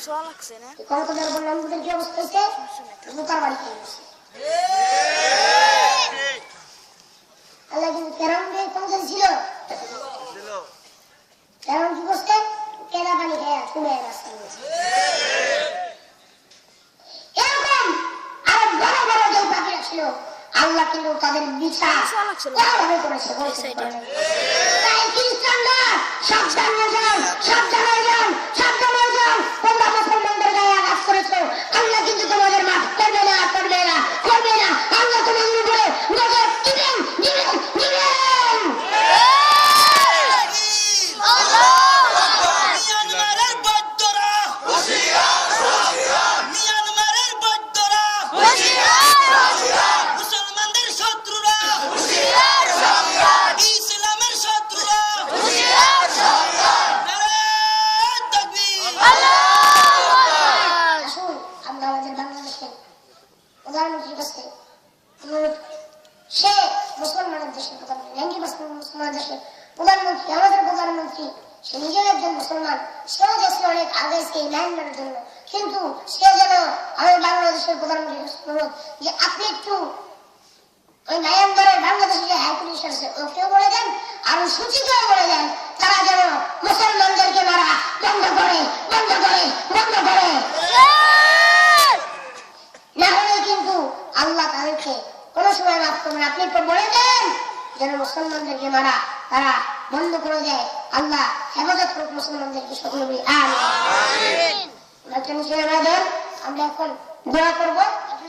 সোয়া লাগছে না। ক্ষমতাদের উপর নামগুদের কি অবস্থা হয়েছে? জুতার বাড়ি খেয়ে গেছে আল্লাহ কিন্তু ফেরাউনকে ক্ষমতা ছিল ফেরাউন কি করছে? কেনা পানি খেয়ে কমে রাস্তা এরকম আরও বড় বড় যে পাখিরা ছিল আল্লাহ কিন্তু তাদের বিচার করেছে প্রধানমন্ত্রী আমাদের প্রধানমন্ত্রী সে নিজেও একজন মুসলমান। সেও দেশে অনেক আগে এসে মায়ানমারের জন্য। কিন্তু সে যেন আমাদের বাংলাদেশের প্রধানমন্ত্রীর কাছে অনুরোধ যে, আপনি একটু ওই মায়ানমারের বাংলাদেশে যে হাই পুলিশ আছে ওকেও বলে দেন, আর সূচিকেও বলে দেন, তারা যেন মুসলমানদেরকে মারা, বন্ধ করে বন্ধ করে বন্ধ করে। না হলে কিন্তু আল্লাহ তাদেরকে কোনো সময় মাফ করবেন আপনি একটু বলে দেন, যেন মুসলমানদেরকে মারা। তারা বন্ধ করে দেয়। আল্লাহ হেফাজত করুক মুসলমানদেরকে সকল বলি আমিন। আমরা এখন দোয়া করব। আপনি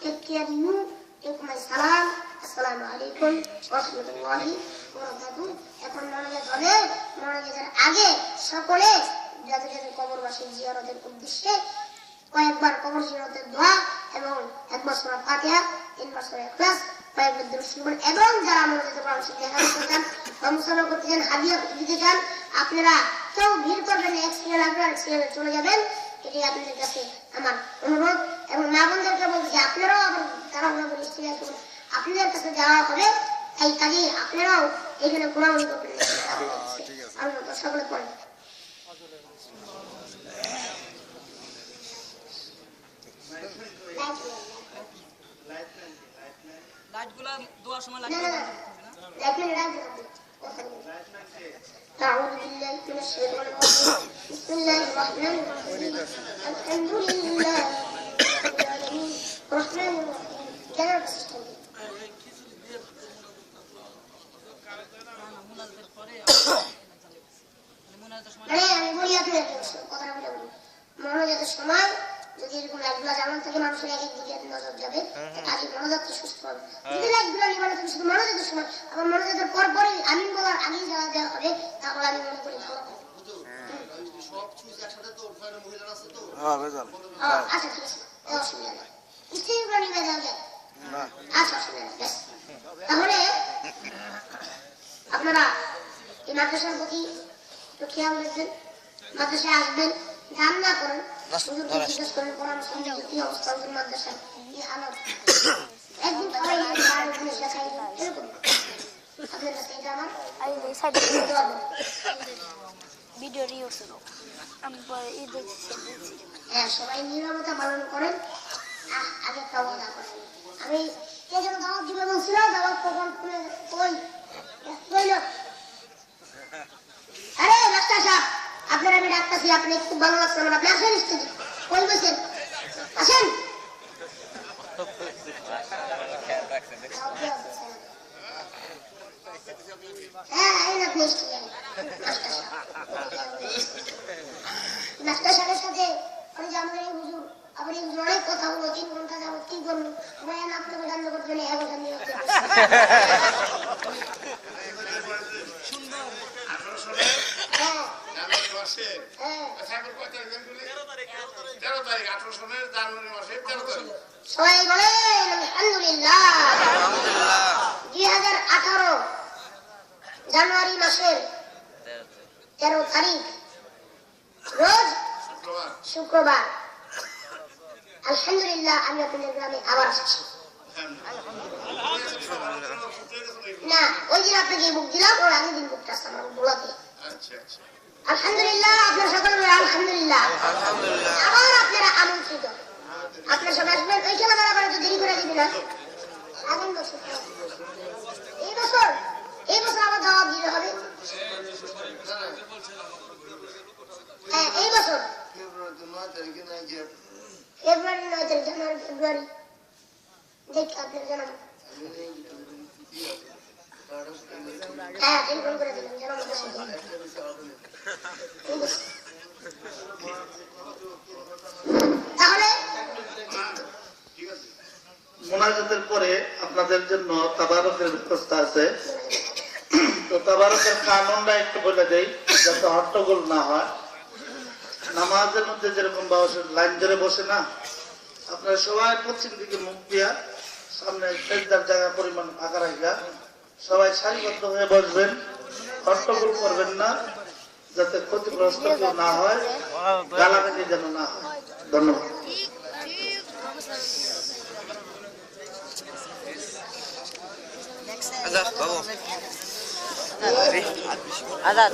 تكيريو لكم السلام السلام عليكم ورحمة الله وبركاته এখন মনোযোগ হবে মনোযোগের আগে সকলে যাদের যাদের কবরবাসী জিয়ারতের উদ্দেশ্যে কয়েকবার কবর জিয়ারতের দোয়া এবং একবার সূরা ফাতিহা তিনবার সূরা ইখলাস কয়েকবার দুরূদ শরীফ এবং যারা মনোযোগের পরামর্শ দেখা করতে চান বা মুসলমান করতে চান হাদিয়া দিতে চান আপনারা কেউ ভিড় করবেন এক সিরিয়াল আপনারা এক সিরিয়ালে চলে যাবেন এটাই আপনাদের কাছে আমার অনুরোধ এবং মা বোনদেরকে বলতে যে আপনারাও আবার তারা করে সিরিয়াল করুন আপনাদের কাছে যাওয়া হবে এই কাজে আপনারাও এখানে ঘোরাঘুরি করবেন আমরা সকলে পড়েন লাইটগুলা দোয়ার সময় না লাগবে না লাইটম্যান রাখবেন أعوذ بالله من الشيطان الرجيم بسم الله الرحمن الرحيم মনোজাতের সময় যদি এরকম লাইটগুলো জ্বালানো থাকে মানুষের এক নজর যাবে কাজে মনোজাতটা সুস্থ হবে যদি লাইটগুলো নিবানো থাকে শুধু সময় আবার মনোজাতের পর পরে আমি বলার আগেই জ্বালা দেওয়া হবে তাহলে আমি মনে করি ভালো হবে ও, আচ্ছা ঠিক আছে এ অসুবিধা নেই। স্ত্রীগুলো নিবে দেওয়া যায় আচ্ছা অসুবিধা নেই বেশ। তাহলে আপনারা এই মাদ্রাসার প্রতি একটু খেয়াল রাখবেন। মাদ্রাসায় আসবেন গান না করেন হুজুরকে জিজ্ঞেস করেন পরামর্শ নিয়ে কি অবস্থা হুজুর মাদ্রাসায়? কি হালত একদিন সবাই গান ওখানে শেখাই এরকম আপনার কাছে এটা আমার ভিডিও রিও ছিল আমি পরে এই দেখছি হ্যাঁ সবাই নিরবতা পালন করেন। আগে দাওয়া করেন। আমি কে যেন দাওয়াত দিবে বলছিল দাওয়াত কখন খুলে কই? কইল। আরে, ডাক্তার সাহেব, আপনার আমি ডাক্তার সাহেব আপনি খুব ভালো লাগছে আমার। আপনি আসেন স্টেজে। কই বসেন? আসেন। হ্যাঁ এই না মিষ্টি জানি মাস্টার সাহেবের সাথে। আমি জানবেন এই হুজুর আপনি হুজুর অনেক কথা বলব তিন ঘণ্টা যাব কি করব বয়ান আপনাকে জানতে করতে নেই হ্যাঁ। জানেন সবাই বলেন আলহামদুলিল্লাহ। দুই হাজার আঠারো জানুয়ারি মাসের তেরো তারিখ। রোজ শুক্রবার। আলহামদুলিল্লাহ আমি আপনাদের গ্রামে আবার আসছি। না ওই দিন আপনাকে বুক দিলাম ওর আগের দিন বুকটা আসছে আমার বোলাতে আচ্ছা আচ্ছা। আলহামদুলিল্লাহ আপনার সকল আলহামদুলিল্লাহ। আবার আপনারা আমন্ত্রিত। আপনার সবাই আসবেন ওই খেলা করে তো দেরি করে দিবি না। আগামী বছর এই বছর এই বছর আবার দাওয়াত দিতে হবে। হ্যাঁ এই বছর। ফেব্রুয়ারি নয় তারিখ জানুয়ারি ফেব্রুয়ারি। দেখি আপনার জানাব। হ্যাঁ টেলিফোন করে দিলাম জানাব। তাহলে মোনাজাতের পরে আপনাদের জন্য তাবারকের ব্যবস্থা আছে। তো তাবারকের কানুনটা একটু বলে দেই। যাতে হট্টগোল না হয় নামাজের মধ্যে যেরকম বসে লাইন ধরে বসে না আপনারা সবাই পশ্চিম দিকে মুখ দিয়া সামনে সেজদার জায়গা পরিমাণ ফাঁকা রাখা সবাই সারিবদ্ধ হয়ে বসবেন। হট্টগোল করবেন না যাতে ক্ষতিগ্রস্ত কেউ না হয় গালাগালি যেন না হয়। ধন্যবাদ। আজাদ বাবু। আজাদ।